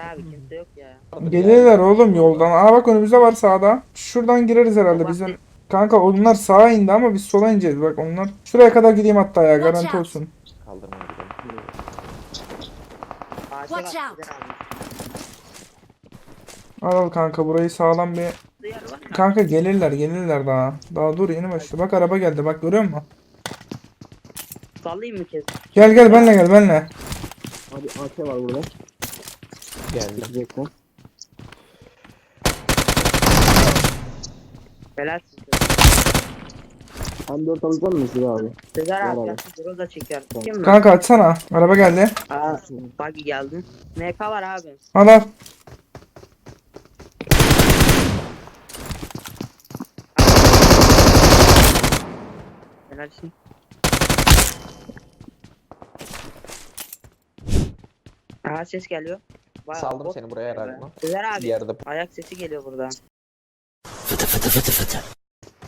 abi kimse yok ya. Gelirler oğlum yoldan. Aa bak önümüzde var sağda. Şuradan gireriz herhalde bizim. Kanka onlar sağa indi ama biz sola ineceğiz bak onlar. Şuraya kadar gideyim hatta ya garanti olsun. Kaldırmaya gidelim. Ağaca Watch out. Al al kanka burayı sağlam bir. Var? Kanka gelirler gelirler daha. Daha dur yeni başladı. Bak araba geldi bak görüyor musun? Sallayayım mı kez? Gel gel benle gel benle. Abi AK var burada. Geldim. Helal size. Hem 4 alacak mısın abi? Sezer abi abi. gelsin Groza çeker. Kim mi? Kanka açsana. Araba geldi. Aa, buggy geldi. MK var abi. Al al. Helalsin. Aha ses geliyor. Vay, Saldım bot seni buraya geliyor herhalde. be. Sezer abi. Bir yerde Ayak sesi geliyor buradan.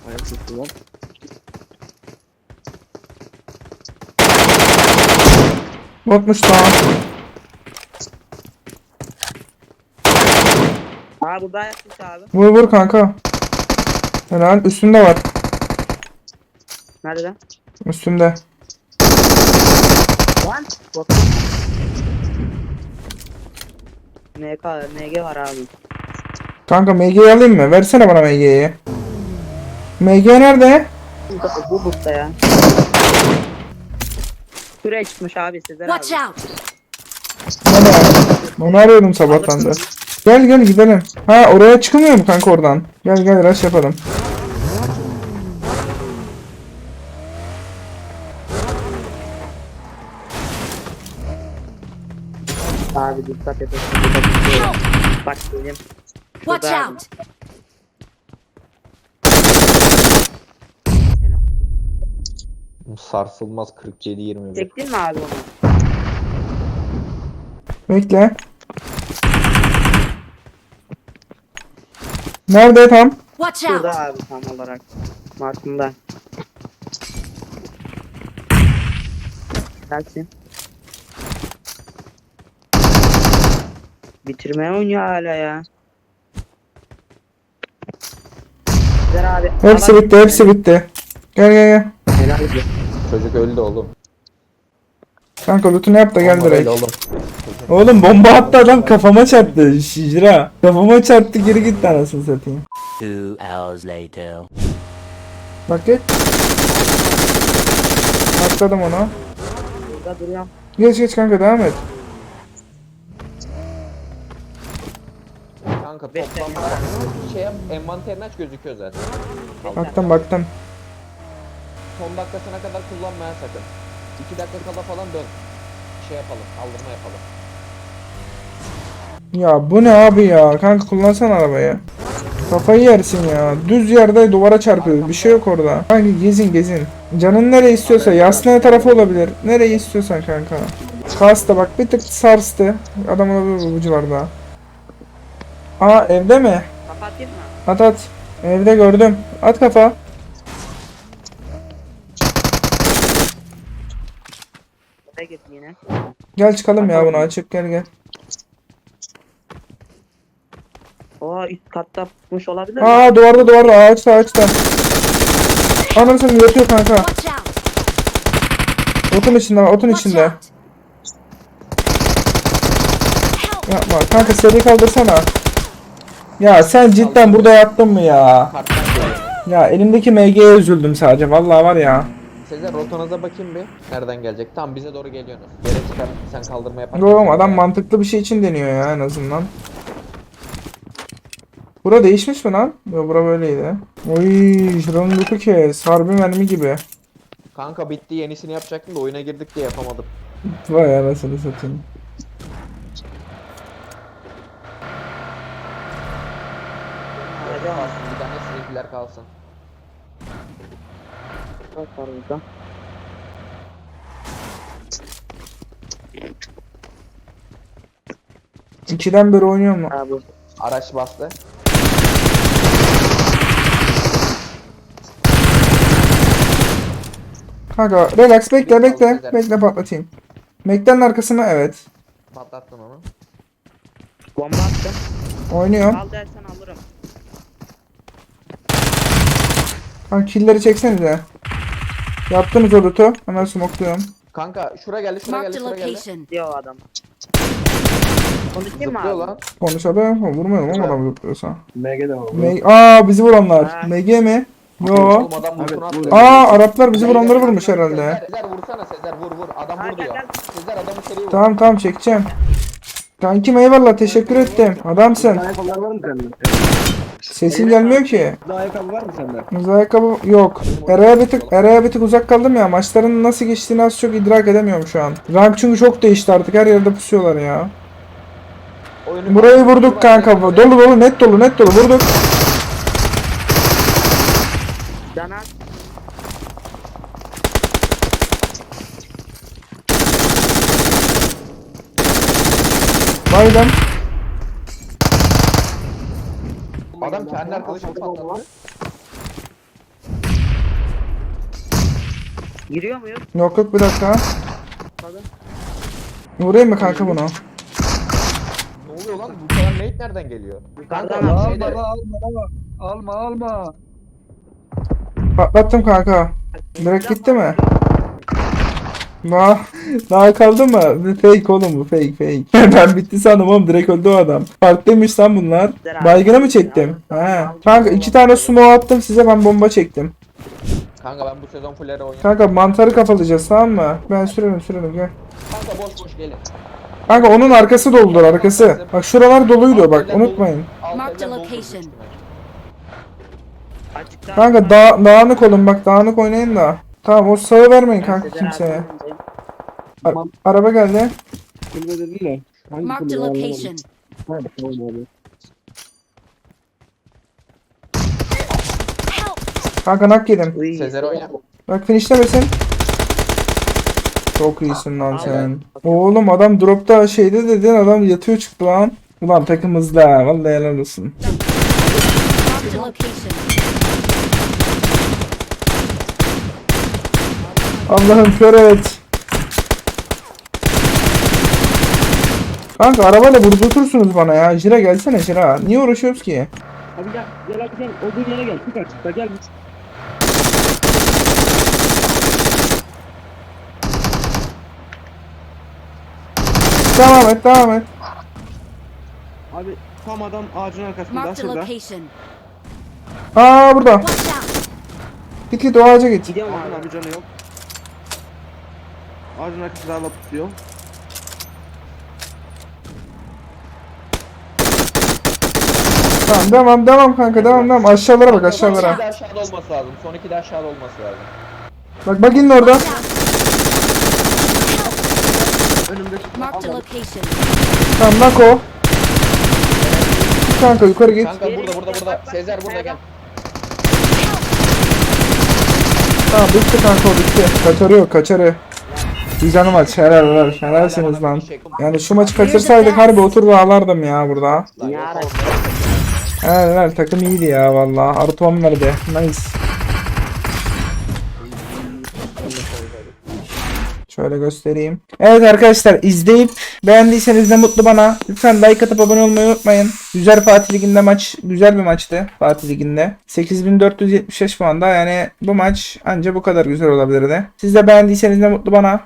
Ayak sesi var. Botmuş tamam. Aa burada ayak sesi abi. Vur vur kanka. Helal üstünde var. Nerede? Üstünde. Lan. Bot. MK, MG var abi. Kanka MG'yi alayım mı? Versene bana MG'yi. MG nerede? Bu- Bu butta ya. Şuraya çıkmış abi Watch abi. out! Onu, onu arıyorum sabahtan da. Gel gel gidelim. Ha oraya çıkılmıyor mu kanka oradan? Gel gel rush yapalım. Abi dikkat et. Bak benim. Watch Burada out! sarsılmaz 47-21. Çektin mi abi onu? Bekle. Nerede tam? Watch out! Şurada abi tam olarak. Markımda. Gelsin. Bitirmeye oynuyor hala ya. Sezer abi. Hepsi bitti hepsi bitti. Gel gel gel. Helal olsun. Çocuk öldü oğlum. Kanka lootunu yap da gel Bomba direkt. Oğlum. Oğlum bomba attı adam kafama çarptı. Şicra. Kafama çarptı geri gitti anasını satayım. Two hours later. Bak geç. Atladım onu. Burada duruyorum. Geç geç kanka devam et. Kanka Bekle. toplam şey yap envanterini aç gözüküyor zaten. Baktım baktım. Son dakikasına kadar kullanmaya sakın. 2 dakika kala falan dön. Şey yapalım, kaldırma yapalım. Ya bu ne abi ya? Kanka kullansana arabayı. Kafayı yersin ya. Düz yerde duvara çarpıyor. Bir şey yok orada. Kanka gezin gezin. Canın nereye istiyorsa. Yasnaya tarafı olabilir. Nereye istiyorsan kanka. Kastı bak bir tık sarstı. Adam olabilir bucularda. Aa evde mi? Kapatayım mı? At at. Evde gördüm. At kafa. Buraya git yine. Gel çıkalım ya bunu açıp gel gel. Oo üst katta tutmuş olabilir mi? Aa duvarda duvarda ağaçta ağaçta. Anasını yatıyor kanka. Watch out! Otun içinde otun Watch içinde. out! Help! Yapma kanka seri kaldırsana. Ya sen cidden burada yattın mı ya? Karttan geliyor. Ya elimdeki MG'ye üzüldüm sadece. Vallahi var ya. Sezer rotanıza bakayım bir. Nereden gelecek? Tamam bize doğru geliyorsunuz. Yere çıkar sen kaldırma yaparken. Sen adam mantıklı bir şey için deniyor ya en azından. Bura değişmiş mi lan? Yo bura böyleydi. Oy şuranın lootu kes. Harbi mermi gibi. Kanka bitti yenisini yapacaktım da oyuna girdik diye yapamadım. Vay anasını satayım. Ağaca bak. Bir tane sizinkiler kalsın. Bak var burada. İkiden beri oynuyor mu? Ha bu. Araç bastı. Kanka relax bekle bekle. Bekle patlatayım. Mekten arkasına evet. Patlattın onu. Bomba attım. Oynuyorum. Al dersen alırım. Kanka killleri çeksenize. Yaptınız o loot'u. Hemen smokluyorum. Kanka şura geldi şura Marked geldi a şura geldi. location. Diyor adam. Konuşayım mı Zıplıyor abi? lan. Konuşalım. Vurmayalım ama adam zıplıyorsa. MG'de var. M- Aa bizi vuranlar. Ha. MG mi? Yo. Oğlum adam vursun Evet, attı. vur. Aa Araplar bizi vuranları vurmuş herhalde. Sezer, Sezer vursana Sezer vur vur. Adam Ha, vur gel, diyor. gel. Sezer adamı seri vur. Tamam tamam çekeceğim. Kankim eyvallah teşekkür ettim. Adamsın. Ayakkabılar var mı sende? Sesin gelmiyor ki. Daha ayakkabı var mı sende? Kız ayakkabı yok. Eray'a bir tık, Eray'a bir tık uzak kaldım ya. Maçların nasıl geçtiğini az çok idrak edemiyorum şu an. Rank çünkü çok değişti artık. Her yerde pusuyorlar ya. Oyunu Burayı vurduk kanka. Dolu dolu net dolu net dolu vurduk. Dana. Baydım. Adam kendi arkadaşını patlattı. Giriyor muyuz? Yok yok bir dakika. Vurayım mı kanka bunu? Ne oluyor lan? Bu kadar nade nereden geliyor? Kanka Yukarıdan bak al. şeyde. alma alma alma. Patlattım kanka. Direkt gitti mi? Daha, daha kaldı mı? Fake oğlum bu fake fake. ben bitti sandım oğlum direkt öldü o adam. Farklıymış lan bunlar. Baygına mı çektim? He. Kanka iki tane sumo attım size ben bomba çektim. Kanka ben bu sezon full ara oynuyorum. Kanka mantarı kafalayacağız tamam mı? Ben sürerim sürerim gel. Kanka boş boş gelin. Kanka onun arkası doludur arkası. Bak şuralar doluydu bak unutmayın. A doldu location. Kanka da dağınık olun bak dağınık oynayın da. Tamam o sağı vermeyin kanka kimseye. Abi, A- araba geldi. Kulübe dediler. Hangi Marked a kulübe anlamadım. location. Ha, tamam abi. Help! Kanka nak yedim. Uy. Sezer oyna. Bak finishlemesin. Çok iyisin lan sen. Oğlum adam dropta şeyde dedin adam yatıyor çıktı lan. Ulan takımızda vallahi helal olsun. Marked a location. Allah'ım kör et. Kanka arabayla vurdurtursunuz bana ya. Jira gelsene Jira. Niye uğraşıyoruz ki? Abi gel gel abi gel. Olduğun yere gel. Çık açıkta gel. Devam et devam et. Abi tam adam ağacın arkasında Marked a şurada. location. Aa burada. Watch out! Git git o ağaca git. Gidiyorum abi canı yok. Ağacın arkasında hala tutuyor. Tamam devam devam kanka devam devam. Aşağılara bak Son aşağılara. iki de aşağıda olması lazım. Son iki de aşağıda olması lazım. Bak bakın orada. Watch out! Önümde Marked a location. Tamam kanka yukarı git. Kanka burada burada burada. Sezer burada gel. Tamam bitti kanka o bitti. Kaçarı yok kaçarı. Güzel maç helal helal. Helalsiniz lan. Yani şu maçı kaçırsaydık harbi oturdu ağlardım ya burada. Lan yok oğlum. Helal helal takım iyiydi ya valla. Artı 10 verdi. Nice. Şöyle göstereyim. Evet arkadaşlar izleyip beğendiyseniz ne mutlu bana. Lütfen like atıp abone olmayı unutmayın. Güzel Fatih Ligi'nde maç güzel bir maçtı Fatih Ligi'nde. 8475 puanda yani bu maç anca bu kadar güzel olabilirdi. Siz de beğendiyseniz ne mutlu bana.